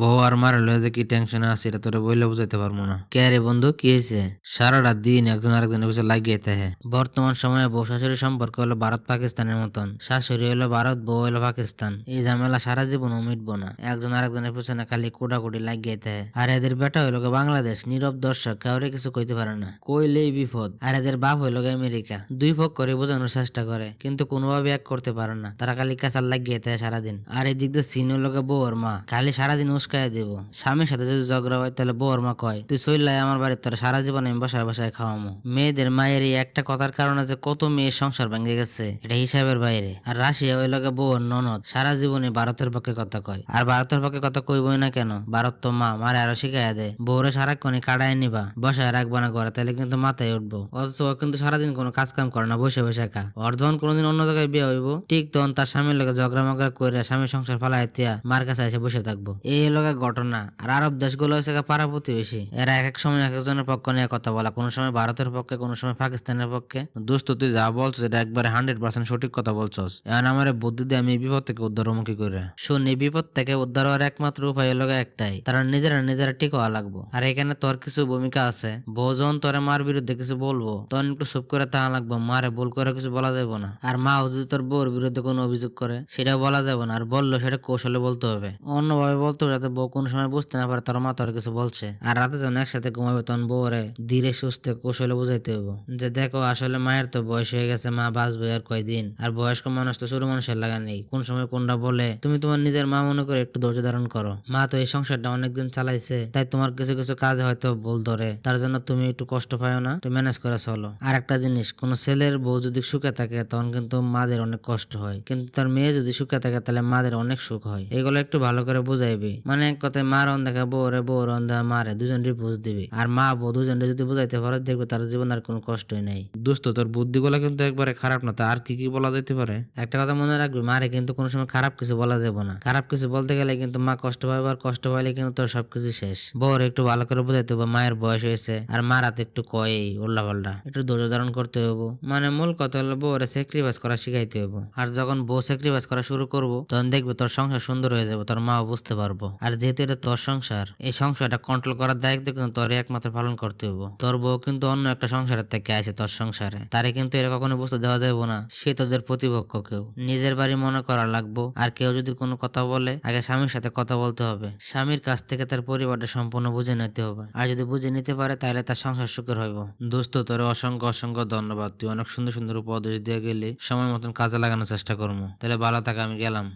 বউ আর মার লয়ে যে কি টেনশন আছে, এটা তোরে বইলে বুঝাইতে পারব না। কে রে বন্ধু, কি হয়েছে সারাটা দিন একজন আরেকজনের পিছনে লাগিয়ে থাকে বর্তমান সময়ে বউ শাশুড়ি সম্পর্ক হলো ভারত পাকিস্তানের মতন। শাশুড়ি হলো ভারত, বউ হলো পাকিস্তান। এই ঝামেলা সারা জীবন মিটবো না। একজন আরেকজনের পিছনে খালি কোটাকুটি লাগিয়ে থাকে আর এদের বেটা হইল বাংলাদেশ, নীরব দর্শক, কাউরে কিছু কইতে পারে না। কইলেই বিপদ। আর এদের বাপ হইল আমেরিকা। দুই পক্ষ করে বোঝানোর চেষ্টা করে, কিন্তু কোনোভাবে এক করতে পারে না। তারা খালি কাঁচাল লাগিয়ে থাকে সারাদিন। আর এদিক দিয়ে সিন হইল গিয়ে বউর মা। খালি সারাদিন উস্কায় দেব। স্বামীর সাথে যদি ঝগড়া হয়, তাহলে বউর মা কয়, তুই চললাই আমার বাড়ির তোরা, সারা জীবন আমি বসায় বসায় খাওয়ামো। মেয়েদের মায়ের এই একটা কথার কারণে যে কত মেয়ের সংসার ভেঙে গেছে, এটা হিসাবের বাইরে। আর রাশিয়া ওই লগে বউর ননদ, সারা জীবনে ভারতের পক্ষে কথা কয়। আর ভারতের পক্ষে কথা কইবই না কেন? ভারত তো মা, মারে আরও শিখাইয়া দেয়। বউরে সারাক্ষণই কাটায় নিবা, বসায় রাখবা না করে তাহলে কিন্তু মাথায় উঠবো। অথচ ও কিন্তু সারাদিন কোনো কাজ কাম করে না, বসে বসে খা। ওর যখন কোনোদিন অন্য জায়গায় বিয়ে হইব, ঠিক তখন তার স্বামীর লগে ঝগড়া মগড়া করে স্বামীর সংসার ফালাই মার কাছে এসে বসে থাকব। এই লগে ঘটনা। আর আরব দেশগুলো হয়েছে পাড়া প্রতিবেশী। এরা এক এক সময় এক একজনের পক্ষ নিয়ে কথা বলা। কোনো সময় ভারতের পক্ষে, কোনো সময় পাকিস্তানের পক্ষে। দোস্ত, তুই যা বলছো এটা একবারে হান্ড্রেড পার্সেন্ট সঠিক কথা বলছস। এখন আমার বুদ্ধি দিয়ে আমি বিপদ থেকে উদ্ধারমুখী করে? শোন, এই বিপদ থেকে উদ্ধার হওয়ার একমাত্র উপায় হলো একটাই। তারা নিজেরা নিজেরা ঠিক হওয়া লাগবো। আর এখানে তোর কিছু ভূমিকা আছে। যখন তোরে মার বিরুদ্ধে কিছু বলব। তখন একটু চুপ করে তা লাগবো। মারে ভুল করে কিছু বলা যাবে না। আর মাও যদি তোর বউর বিরুদ্ধে কোনো অভিযোগ করে, সেটাও বলা যাবে না। আর বলল, সেটা কৌশলে বলতে হবে। অন্যভাবে বলতে হবে যাতে বউ কোন সময় বুঝতে না পারে তোর মা তোর কিছু বলছে। আর রাতে যখন একসাথে ঘুমাবে তখন বউরে ধীরে সুস্থে কৌশলে বুঝাইতে হবে যে দেখো, আসলে মায়ের তো বয়স হয়ে গেছে, মা বাঁচবে আর কয়দিন? আর বয়স্ক মানুষ তো ছোট মানুষের লাগা নেই। কোন সময় কোনটা বলে, তুমি তোমার নিজের মা মনে করে একটু ধৈর্য ধারণ করো। মা তো এই সংসারটা অনেকদিন চালাইছে, তাই তোমার কিছু কিছু কাজ হয়তো ভুল ধরে। তার জন্য তুমি একটু কষ্ট পাও না তুমি ম্যানেজ করে চলো। আর একটা জিনিস, কোন ছেলের বউ যদি সুখে থাকে তখন কিন্তু মাদের অনেক কষ্ট হয়। কিন্তু তার মেয়ে যদি সুখে থাকে তাহলে মাদের অনেক সুখ হয়। এগুলো একটু ভালো করে বুঝাইবি। এক কথায় মা রন দেখা বউ রে বউ মারে দুজনরই বুঝ দিবি। আর মা বউ দুজনরে যদি বুঝাইতে পারে দেখবে তার জীবন আর কোনো কষ্টই নাই। দোস্ত তোর বুদ্ধিগুলো কিন্তু একবারে খারাপ না তা আর কি কি বলা যেতে পারে? একটা কথা মনে রাখবি মারে কিন্তু কোনো সময় খারাপ কিছু বলা যাবে না। খারাপ কিছু বলতে গেলে কিন্তু মা কষ্ট পাবে আর কষ্ট পাইলে কিন্তু তোর সবকিছু শেষ। বউর একটু ভালো করে বুঝাইতে হবে মায়ের বয়স হয়েছে আর মার হাতে একটু কয় উল্লা পাল্টা একটু ধৈর্য ধারণ করতে হব মানে মূল কথা হলো বউরে স্যাক্রিফাইস করা শিখাইতে হব আর যখন বউ স্যাক্রিফাইস করা শুরু করব তখন দেখবে তোর সংসার সুন্দর হয়ে যাবে তোর মাও বুঝতে পারব। আর যেহেতু এটা তোর সংসার, এই সংসারটা কন্ট্রোল করার দায়িত্ব কিন্তু তোর একমাত্র পালন করতে হব তোর বউ কিন্তু অন্য একটা সংসারের থেকে আছে তোর সংসারে। তারে কিন্তু এটা কখনো বুঝতে দেওয়া যাবে না। সে তোদের প্রতিপক্ষ কেউ। নিজের বাড়ি মনে করা লাগবো। আর কেউ যদি কোনো কথা বলে, আগে স্বামীর সাথে কথা বলতে হবে। স্বামীর কাছ থেকে তার পরিবারটা সম্পূর্ণ বুঝে নিতে হবে। আর যদি বুঝে নিতে পারে, তাহলে তার সংসার সুখের হইব। দোস্ত, তোর অসংখ্য অসংখ্য ধন্যবাদ। তুই অনেক সুন্দর সুন্দর উপদেশ দিয়ে গেলি। সময় মতন কাজে লাগানোর চেষ্টা করব। তাহলে ভালো থাকা, আমি গেলাম।